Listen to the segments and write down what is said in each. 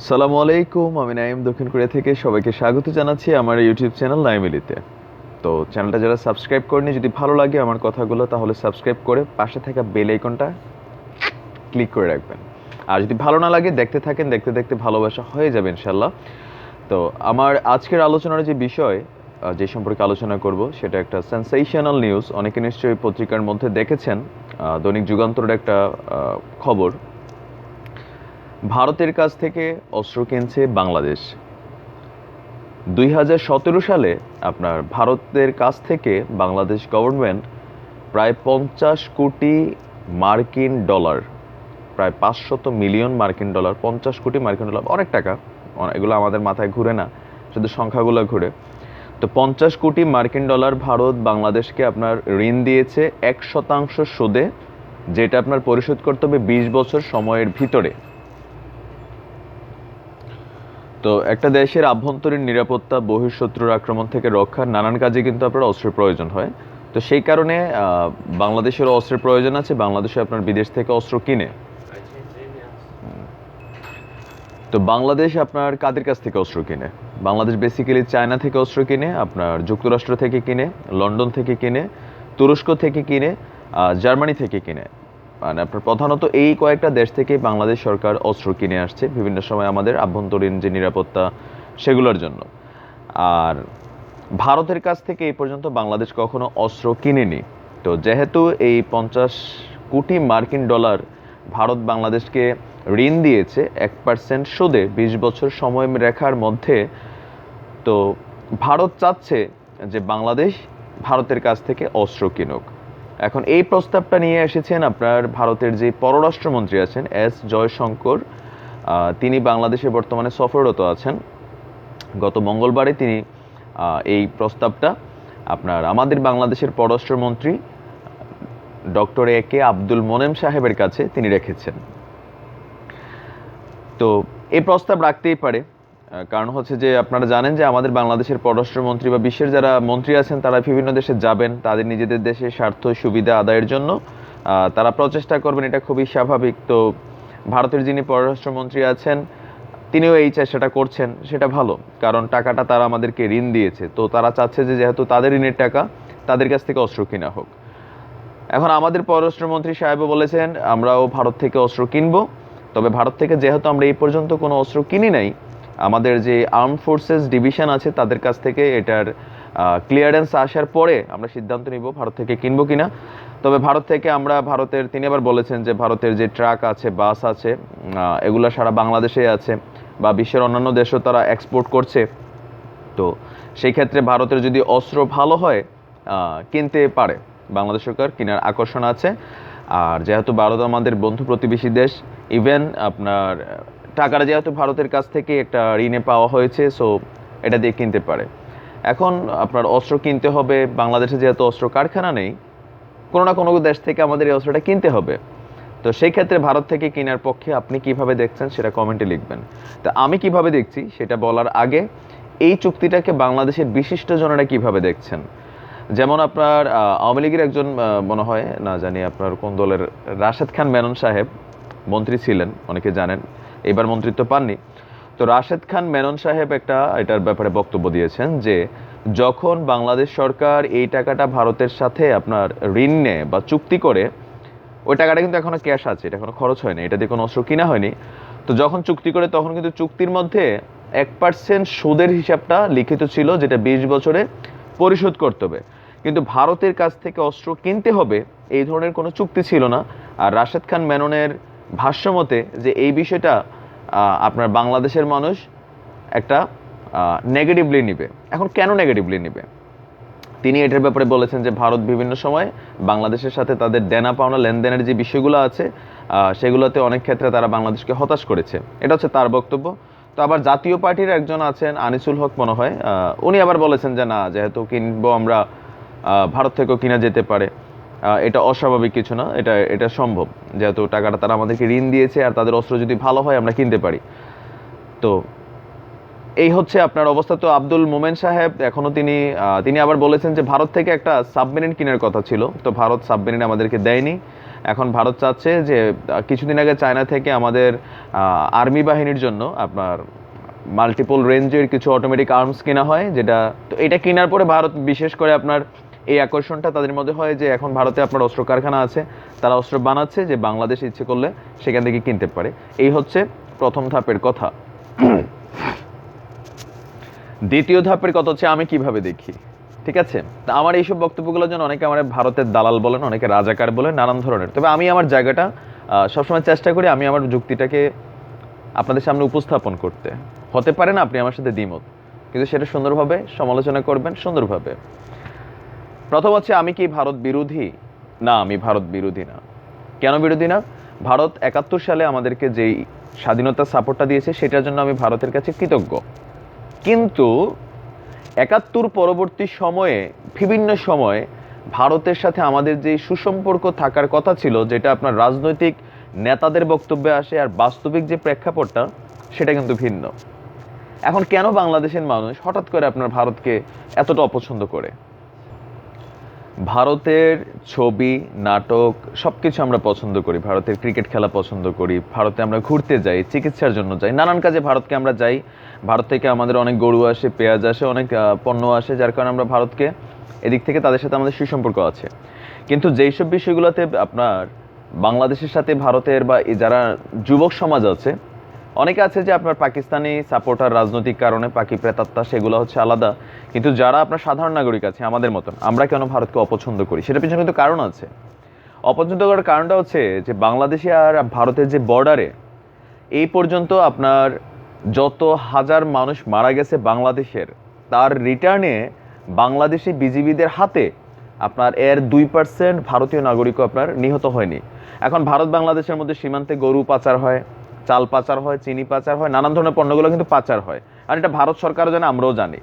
আসসালামু আলাইকুম, আমি নাইম দক্ষিণ কোরিয়া থেকে সবাইকে স্বাগত জানাচ্ছি আমার ইউটিউব চ্যানেল নাইমিলিতে তো চ্যানেলটা যারা সাবস্ক্রাইব করেনি যদি ভালো লাগে আমার কথাগুলো, তাহলে সাবস্ক্রাইব করে পাশে থাকা বেল আইকনটা ক্লিক করে রাখবেন। আর যদি ভালো না লাগে, দেখতে থাকেন, দেখতে দেখতে ভালোবাসা হয়ে যাবে ইনশাল্লাহ তো আমার আজকের আলোচনার যে বিষয় যে সম্পর্কে আলোচনা করব, সেটা একটা সেন্সেশনাল নিউজ অনেকে নিশ্চয়ই পত্রিকার মধ্যে দেখেছেন দৈনিক যুগান্তরের একটা খবর। ভারতের কাছ থেকে অস্ত্র কিনছে বাংলাদেশ। দুই হাজার সতেরো সালে আপনার ভারতের কাছ থেকে বাংলাদেশ গভর্নমেন্ট প্রায় পঞ্চাশ কোটি মার্কিন ডলার, প্রায় পাঁচশত মিলিয়ন মার্কিন ডলার, পঞ্চাশ কোটি মার্কিন ডলার, অনেক টাকা এগুলো আমাদের মাথায় ঘুরে না, শুধু সংখ্যাগুলো ঘুরে। তো পঞ্চাশ কোটি মার্কিন ডলার ভারত বাংলাদেশকে আপনার ঋণ দিয়েছে এক শতাংশ সুদে, যেটা আপনার পরিশোধ করতে হবে বিশ বছর সময়ের ভিতরে। তো একটা দেশের আভ্যন্তরীণ নিরাপত্তা, বহিঃশত্রুর আক্রমণ থেকে রক্ষার নানান কাজে কিন্তু আপনার অস্ত্রের প্রয়োজন হয়। তো সেই কারণে বাংলাদেশেরও অস্ত্রের প্রয়োজন আছে বাংলাদেশে আপনার বিদেশ থেকে অস্ত্র কিনে। তো বাংলাদেশ আপনার কাদের কাছ থেকে অস্ত্র কিনে? বাংলাদেশ বেসিক্যালি চায়না থেকে অস্ত্র কিনে, আপনার যুক্তরাষ্ট্র থেকে কিনে, লন্ডন থেকে কিনে, তুরস্ক থেকে কিনে জার্মানি থেকে কিনে। মানে আপনার প্রধানত এই কয়েকটা দেশ থেকে বাংলাদেশ সরকার অস্ত্র কিনে আসছে, বিভিন্ন সময় আমাদের আভ্যন্তরীণ যে নিরাপত্তা সেগুলোর জন্য। আর ভারতের কাছ থেকে এই পর্যন্ত বাংলাদেশ কখনো অস্ত্র কিনেনি। তো যেহেতু এই পঞ্চাশ কোটি মার্কিন ডলার ভারত বাংলাদেশকে ঋণ দিয়েছে, এক পার্সেন্ট সুদে বিশ বছর সময় রেখার মধ্যে, তো ভারত চাচ্ছে যে বাংলাদেশ ভারতের কাছ থেকে অস্ত্র কিনুক। এখন এই প্রস্তাবটা নিয়ে এসেছেন আপনার ভারতের যে পররাষ্ট্রমন্ত্রী আছেন এস জয়শঙ্কর তিনি বাংলাদেশে বর্তমানে সফররত আছেন। গত মঙ্গলবারে তিনি এই প্রস্তাবটা আপনার আমাদের বাংলাদেশের পররাষ্ট্রমন্ত্রী, doctor A K Abdul Momen সাহেবের কাছে তিনি রেখেছেন। তো এই প্রস্তাব রাখতেই পারে। কারণ হচ্ছে যে আপনারা জানেন যে আমাদের বাংলাদেশের পররাষ্ট্রমন্ত্রী বা বিশ্বের যারা মন্ত্রী আছেন, তারা বিভিন্ন দেশে যাবেন, তাদের নিজেদের দেশের স্বার্থ, সুবিধা আদায়ের জন্য। তারা প্রচেষ্টা করবেন, এটা খুবই স্বাভাবিক। তো ভারতের যিনি পররাষ্ট্রমন্ত্রী আছেন, তিনিও এই চেষ্টাটা করছেন, সেটা ভালো। কারণ টাকাটা তারা আমাদেরকে ঋণ দিয়েছে। তো তারা চাচ্ছে যে যেহেতু তাদের ঋণের টাকা, তাদের কাছ থেকে অস্ত্র কিনা হোক। এখন আমাদের পররাষ্ট্রমন্ত্রী সাহেবও বলেছেন, আমরাও ভারত থেকে অস্ত্র কিনবো। তবে ভারত থেকে যেহেতু আমরা এই পর্যন্ত কোনো অস্ত্র কিনি নাই আমাদের যে আর্ম ফোর্সেস ডিভিশন আছে, তাদের কাছ থেকে এটার ক্লিয়ারেন্স আসার পরে আমরা সিদ্ধান্ত নিব ভারত থেকে কিনবো কিনা। তবে ভারত থেকে আমরা, ভারতের, তিনি আবার বলেছেন যে ভারতের যে ট্রাক আছে, বাস আছে এগুলো সারা বাংলাদেশে আছে বা বিশ্বের অন্যান্য দেশেও তারা এক্সপোর্ট করছে। তো সেই ক্ষেত্রে ভারতের যদি অস্ত্র ভালো হয় কিনতে পারে। বাংলাদেশ সরকার কেনার আকর্ষণ আছে। আর যেহেতু ভারত আমাদের বন্ধু প্রতিবেশী দেশ ইভেন আপনার টাকাটা যেহেতু ভারতের কাছ থেকে একটা ঋণে পাওয়া হয়েছে সো এটা দিয়ে কিনতে পারে। এখন আপনার অস্ত্র কিনতে হবে, বাংলাদেশে যেহেতু অস্ত্র কারখানা নেই, কোনো না কোনো দেশ থেকে আমাদের এই অস্ত্রটা কিনতে হবে। তো সেই ক্ষেত্রে ভারত থেকে কেনার পক্ষে আপনি কীভাবে দেখছেন সেটা কমেন্টে লিখবেন। তা আমি কীভাবে দেখছি সেটা বলার আগে এই চুক্তিটাকে বাংলাদেশের বিশিষ্টজনেরা কীভাবে দেখছেন? যেমন আপনার আওয়ামী লীগের একজন মনে হয়, না জানি আপনার কোন দলের, রাশেদ খান মেনন সাহেব, মন্ত্রী ছিলেন, অনেকে জানেন। এবার মন্ত্রিত্ব পাননি। তো রাশেদ খান মেনন সাহেব একটা এটার ব্যাপারে বক্তব্য দিয়েছেন যে, যখন বাংলাদেশ সরকার এই টাকাটা ভারতের সাথে আপনার ঋণ নেয় বা চুক্তি করে, ওই টাকাটা কিন্তু এখনও ক্যাশ আছে, এটা এখনও খরচ হয়নি, এটা দিয়ে কোনো অস্ত্র কিনা হয়নি। তো যখন চুক্তি করে, তখন কিন্তু চুক্তির মধ্যে এক পার্সেন্ট সুদের হিসাবটা লিখিত ছিল, যেটা বিশ বছরে পরিশোধ করতে হবে। কিন্তু ভারতের কাছ থেকে অস্ত্র কিনতে হবে, এই ধরনের কোনো চুক্তি ছিল না। আর রাশেদ খান মেননের ভাষ্যমতে যে এই বিষয়টা আপনার বাংলাদেশের মানুষ একটা নেগেটিভলি নিবে। এখন কেন নেগেটিভলি নিবে? তিনি এটার ব্যাপারে বলেছেন যে ভারত বিভিন্ন সময় বাংলাদেশের সাথে তাদের দেনা পাওনা লেনদেনের যে বিষয়গুলো আছে সেগুলোতে অনেক ক্ষেত্রে তারা বাংলাদেশকে হতাশ করেছে। এটা হচ্ছে তার বক্তব্য। তো আবার জাতীয় পার্টির একজন আছেন, আনিসুল হক মনে হয় উনি আবার বলেছেন যে না, যেহেতু কিনবো আমরা ভারত থেকেও কিনা যেতে পারে। এটা অস্বাভাবিক কিছু না, এটা এটা সম্ভব। যেহেতু টাকাটা তারা আমাদেরকে ঋণ দিয়েছে আর তাদের অস্ত্র যদি ভালো হয় আমরা কিনতে পারি। তো এই হচ্ছে আপনার অবস্থা। তো আব্দুল মোমেন সাহেব, এখনও তিনি তিনি আবার বলেছেন যে ভারত থেকে একটা সাবমেরিন কেনার কথা ছিল। তো ভারত সাবমেরিন আমাদেরকে দেয়নি। এখন ভারত চাচ্ছে যে কিছুদিন আগে চায়না থেকে আমাদের আর্মি বাহিনীর জন্য আপনার মাল্টিপল রেঞ্জের কিছু অটোমেটিক আর্মস কেনা হয়, যেটা, তো এটা কেনার পরে ভারত বিশেষ করে আপনার এই আকর্ষণটা তাদের মধ্যে হয় যে এখন ভারতে আপনার অস্ত্র কারখানা আছে, তারা অস্ত্র বানাচ্ছে যে বাংলাদেশ ইচ্ছে করলে সেখান থেকে কিনতে পারে। এই হচ্ছে প্রথম ধাপের কথা। দ্বিতীয় ধাপের কথা হচ্ছে আমি কীভাবে দেখি, ঠিক আছে? তা আমার এইসব বক্তব্যগুলোর জন্য অনেকে আমার ভারতের দালাল বলেন, অনেকে রাজাকার বলেন, নানান ধরনের। তবে আমি আমার জায়গাটা সবসময় চেষ্টা করি আমি আমার যুক্তিটাকে আপনাদের সামনে উপস্থাপন করতে। হতে পারে না আপনি আমার সাথে দ্বিমত, কিন্তু সেটা সুন্দরভাবে সমালোচনা করবেন, সুন্দরভাবে। প্রথম হচ্ছে, আমি কি ভারত বিরোধী? না, আমি ভারত বিরোধী না। কেন বিরোধী না? ভারত একাত্তর সালে আমাদেরকে যেই স্বাধীনতার সাপোর্টটা দিয়েছে, সেটার জন্য আমি ভারতের কাছে কৃতজ্ঞ। কিন্তু একাত্তর পরবর্তী সময়ে, বিভিন্ন সময়ে ভারতের সাথে আমাদের যে সুসম্পর্ক থাকার কথা ছিল, যেটা আপনার রাজনৈতিক নেতাদের বক্তব্যে আসে আর বাস্তবিক যে প্রেক্ষাপটটা, সেটা কিন্তু ভিন্ন। এখন কেন বাংলাদেশের মানুষ হঠাৎ করে আপনার ভারতকে এতটা অপছন্দ করে? ভারতের ছবি, নাটক সব কিছু আমরা পছন্দ করি। ভারতের ক্রিকেট খেলা পছন্দ করি। ভারতে আমরা ঘুরতে যাই, চিকিৎসার জন্য যাই। নানান কাজে ভারতকে আমরা যাই। ভারত থেকে আমাদের অনেক গরু আসে, পেঁয়াজ আসে, অনেক পণ্য আসে, যার কারণে আমরা ভারতকে এদিক থেকে তাদের সাথে আমাদের সুসম্পর্ক আছে। কিন্তু যেই সব বিষয়গুলোতে আপনার বাংলাদেশের সাথে ভারতের বা যারা যুবক সমাজ আছে অনেকে আছে যে আপনার পাকিস্তানি সাপোর্টার রাজনৈতিক কারণে পাকি প্রেতাত্মা, সেগুলো হচ্ছে আলাদা। কিন্তু যারা আপনার সাধারণ নাগরিক আছে, আমাদের মতন, আমরা কেন ভারতকে অপছন্দ করি? সেটা পিছনে কিন্তু কারণ আছে। অপছন্দ করার কারণটা হচ্ছে যে বাংলাদেশে আর ভারতের যে বর্ডারে এই পর্যন্ত আপনার যত হাজার মানুষ মারা গেছে বাংলাদেশের, তার রিটার্নে বাংলাদেশি বিজিবিদের হাতে আপনার এর দুই পার্সেন্ট ভারতীয় নাগরিকও আপনার নিহত হয়নি। এখন ভারত বাংলাদেশের মধ্যে সীমান্তে গরু পাচার হয় চাল পাচার হয়, চিনি পাচার হয়, নানান ধরনের পণ্যগুলো কিন্তু পাচার হয়। আর এটা ভারত সরকারও জানে, আমরাও জানি।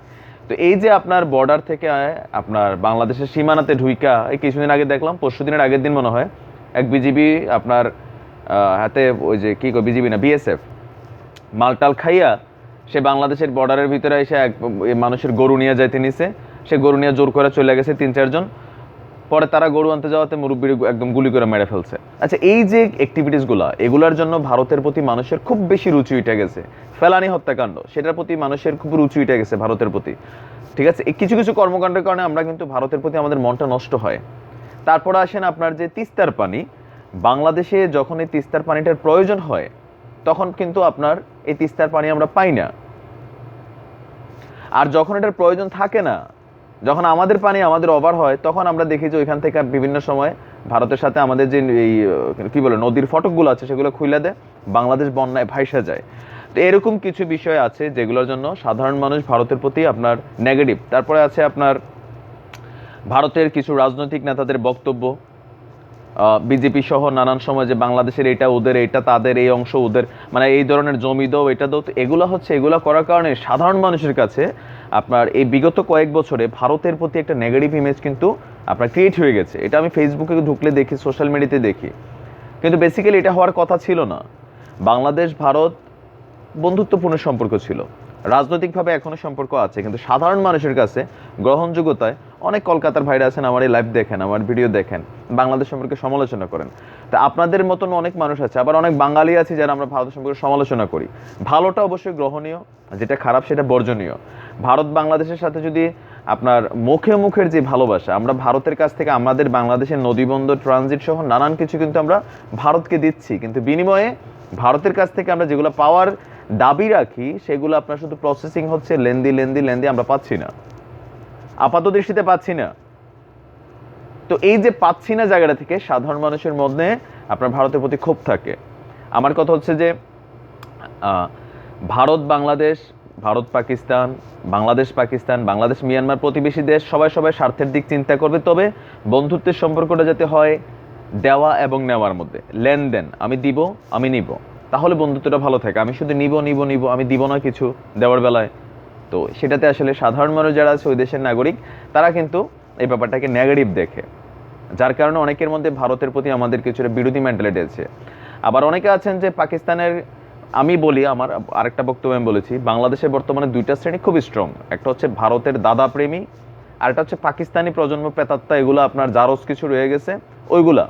তো এই যে আপনার বর্ডার থেকে আপনার বাংলাদেশের সীমানাতে ঢুইকা, এই কিছুদিন আগে দেখলাম, পরশু দিনের আগের দিন মনে হয়, এক বিজিবি আপনার হাতে ওই যে কি বিজিবি না বিএসএফ মালটাল খাইয়া সে বাংলাদেশের বর্ডারের ভিতরে এসে এক মানুষের গরু নিয়ে যাইতে নিছে। সে গরু নিয়ে জোর করে চলে গেছে তিন চারজন পরে তারা গরু আনতে যাওয়াতে মুরব্বীর একদম গুলি করে মেরে ফেলছে। আচ্ছা এই যে অ্যাক্টিভিটিসগুলো এগুলোর জন্য ভারতের প্রতি মানুষের খুব বেশি রুচি উঠে গেছে। ফেলানি হত্যাকাণ্ড, সেটার প্রতি মানুষের খুব রুচি উঠে গেছে ভারতের প্রতি। ঠিক আছে? কিছু কিছু কর্মকাণ্ডের কারণে আমরা কিন্তু ভারতের প্রতি আমাদের মনটা নষ্ট হয়। তারপরে আসেন আপনার যে তিস্তার পানি। বাংলাদেশে যখন এই তিস্তার পানিটার প্রয়োজন হয়, তখন কিন্তু আপনার এই তিস্তার পানি আমরা পাই না। আর যখন এটার প্রয়োজন থাকে না যখন আমাদের পানি আমাদের ওভার হয়, তখন আমরা দেখি যে ওইখান থেকে বিভিন্ন সময় ভারতের সাথে আমাদের যে এই কি বলে, নদীর ফটকগুলো আছে, সেগুলো খুলে দেয়, বাংলাদেশ বন্যায় ভাইসা যায়। তো এরকম কিছু বিষয় আছে যেগুলোর জন্য সাধারণ মানুষ ভারতের প্রতি আপনার নেগেটিভ তারপরে আছে আপনার ভারতের কিছু রাজনৈতিক নেতাদের বক্তব্য। বিজেপি সহ নানান সময় যে বাংলাদেশের এটা ওদের, এটা তাদের, এই অংশ ওদের মানে এই ধরনের জমি দাও এটা দাও এগুলো হচ্ছে, এগুলো করার কারণে সাধারণ মানুষের কাছে আপনার এই বিগত কয়েক বছরে ভারতের প্রতি একটা নেগেটিভ ইমেজ কিন্তু আপনার ক্রিয়েট হয়ে গেছে। এটা আমি ফেসবুকে ঢুকলে দেখি সোশ্যাল মিডিয়াতে দেখি। কিন্তু বেসিক্যালি এটা হওয়ার কথা ছিল না। বাংলাদেশ, ভারত বন্ধুত্বপূর্ণ সম্পর্ক ছিল। রাজনৈতিকভাবে এখনও সম্পর্ক আছে, কিন্তু সাধারণ মানুষের কাছে গ্রহণযোগ্যতায় অনেক কলকাতার ভাইরা আছেন, আমার এই লাইভ দেখেন, আমার ভিডিও দেখেন, বাংলাদেশ সম্পর্কে সমালোচনা করেন। তা আপনাদের মতন অনেক মানুষ আছে, আবার অনেক বাঙালি আছে যারা আমরা ভারত সম্পর্কে সমালোচনা করি। ভালোটা অবশ্যই গ্রহণীয় যেটা খারাপ সেটা বর্জনীয়। ভারত বাংলাদেশের সাথে যদি আপনার মুখে মুখের যে ভালোবাসা, আমরা ভারতের কাছ থেকে আমাদের বাংলাদেশের নদীবন্দর ট্রানজিট সহ নানান কিছু কিন্তু আমরা ভারতকে দিচ্ছি। কিন্তু বিনিময়ে ভারতের কাছ থেকে আমরা যেগুলো পাওয়ার দাবি রাখি, সেগুলো আপনার শুধু প্রসেসিং হচ্ছে, লেন্দি লেন্দি লেন্দি আমরা পাচ্ছি না। আপাত দৃষ্টিতে পাচ্ছি না। তো এই যে পাচ্ছি না জায়গাটা থেকে সাধারণ মানুষের মধ্যে আপনার ভারতের প্রতি ক্ষোভ থাকে। আমার কথা হচ্ছে যে ভারত, বাংলাদেশ, ভারত, পাকিস্তান, বাংলাদেশ পাকিস্তান, বাংলাদেশ, মিয়ানমার প্রতিবেশী দেশ সবাই সবাই স্বার্থের দিক চিন্তা করবে। তবে বন্ধুত্বের সম্পর্কটা যাতে হয় দেওয়া এবং নেওয়ার মধ্যে। লেনদেন, আমি দিব, আমি নিব। তাহলে বন্ধুত্বটা ভালো থাকে। আমি শুধু নিব নিব নিব, আমি দিব না কিছু দেওয়ার বেলায়। তো সেটাতে আসলে সাধারণ মানুষ যারা আছে, ওই দেশের নাগরিক, তারা কিন্তু এই ব্যাপারটাকে নেগেটিভ দেখে, যার কারণে অনেকের মধ্যে ভারতের প্রতি আমাদের কিছুটা বিরোধী মেন্টালিটি আছে। আবার অনেকে আছেন যে পাকিস্তানের, আমি বলি, আমার আরেকটা বক্তব্য আমি বলেছি, বাংলাদেশে বর্তমানে দুইটা শ্রেণি খুব স্ট্রং একটা হচ্ছে ভারতের দাদা প্রেমী আরেকটা হচ্ছে পাকিস্তানি প্রজন্ম প্রেতাত্মা, এগুলো আপনার জারজ কিছু রয়ে গেছে, ওইগুলা।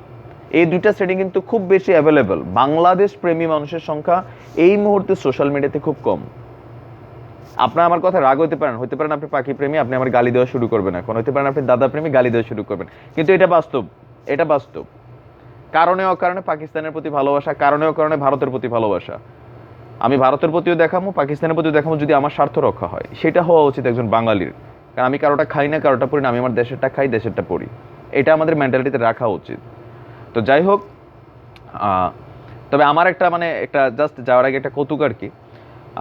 এই দুইটা শ্রেণি কিন্তু খুব বেশি অ্যাভেলেবেল বাংলাদেশ প্রেমী মানুষের সংখ্যা এই মুহূর্তে সোশ্যাল মিডিয়াতে খুব কম। আপনার আমার কথা রাগ হতে পারেন হতে পারেন আপনি পাখি প্রেমী, আপনি আমার গালি দেওয়া শুরু করবেন এখন। হতে পারেন আপনি দাদা প্রেমী, গালি দেওয়া শুরু করবেন। কিন্তু এটা বাস্তব। এটা বাস্তব। কারণে অকারণে পাকিস্তানের প্রতি ভালোবাসা, কারণে অকারণে ভারতের প্রতি ভালোবাসা। আমি ভারতের প্রতিও দেখাবো পাকিস্তানের প্রতিও দেখাবো যদি আমার স্বার্থ রক্ষা হয়। সেটা হওয়া উচিত একজন বাঙালির। কারণ আমি কারোটা খাই না, কারোটা পড়ি না, আমি আমার দেশেরটা খাই, দেশেরটা পড়ি। এটা আমাদের মেন্টালিটিতে রাখা উচিত। তো যাই হোক তবে আমার একটা মানে একটা জাস্ট যাওয়ার আগে একটা কৌতুক আর কি।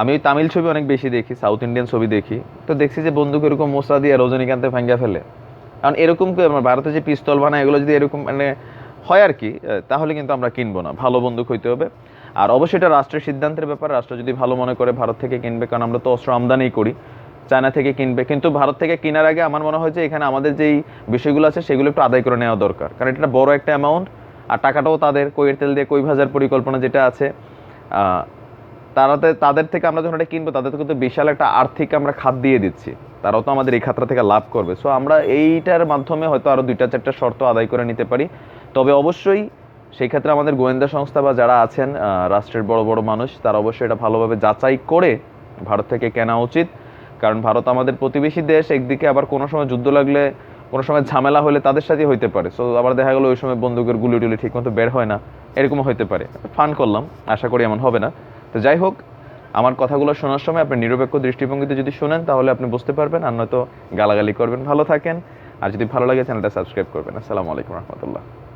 আমি ওই তামিল ছবি অনেক বেশি দেখি সাউথ ইন্ডিয়ান ছবি দেখি। তো দেখছি যে বন্দুক এরকম মোসা দিয়ে রজনীকান্তে ভাঙ্গা ফেলে। কারণ এরকম আমার ভারতে যে পিস্তল বানায়, এগুলো যদি এরকম মানে হয় আর কি তাহলে কিন্তু আমরা কিনবো না। ভালো বন্দুক হইতে হবে। আর অবশ্যই এটা রাষ্ট্রের সিদ্ধান্তের ব্যাপার। রাষ্ট্র যদি ভালো মনে করে ভারত থেকে কিনবে, কারণ আমরা তো অস্ত্র আমদানি করি, চায়না থেকে কিনবে। কিন্তু ভারত থেকে কেনার আগে আমার মনে হয় যে এখানে আমাদের যেই বিষয়গুলো আছে, সেগুলো একটু আদায় করে নেওয়া দরকার। কারণ এটা বড় একটা অ্যামাউন্ট আর টাকাটাও তাদের, কইয়ের তেল দিয়ে কই ভাজার পরিকল্পনা যেটা আছে তারাতে তাদের থেকে আমরা যখন এটা কিনবো, তাদের থেকে তো বিশাল একটা আর্থিক আমরা খাত দিয়ে দিচ্ছি। তারাও তো আমাদের এই খাতটা থেকে লাভ করবে। সো আমরা এইটার মাধ্যমে হয়তো আরও দুইটা, চারটা শর্ত আদায় করে নিতে পারি। তবে অবশ্যই সেই ক্ষেত্রে আমাদের গোয়েন্দা সংস্থা বা যারা আছেন রাষ্ট্রের বড় বড় মানুষ, তারা অবশ্যই এটা ভালোভাবে যাচাই করে ভারত থেকে কেনা উচিত। কারণ ভারত আমাদের প্রতিবেশী দেশ, একদিকে আবার কোনো সময় যুদ্ধ লাগলে, কোনো সময় ঝামেলা হলে তাদের সাথে হইতে পারে। সো আবার দেখা গেলো ওই সময় বন্দুকের গুলি টুলি ঠিক মতো বের হয় না। এরকম হইতে পারে। ফান করলাম, আশা করি এমন হবে না। তো যাই হোক, আমার কথাগুলো শোনার সময় আপনি নিরপেক্ষ দৃষ্টিভঙ্গিতে যদি শোনেন, তাহলে আপনি বুঝতে পারবেন আর নয়তো গালাগালি করবেন। ভালো থাকেন। আর যদি ভালো লাগে, চ্যানেলটা সাবস্ক্রাইব করবেন। আসসালামু আলাইকুম রহমতুল্লাহ।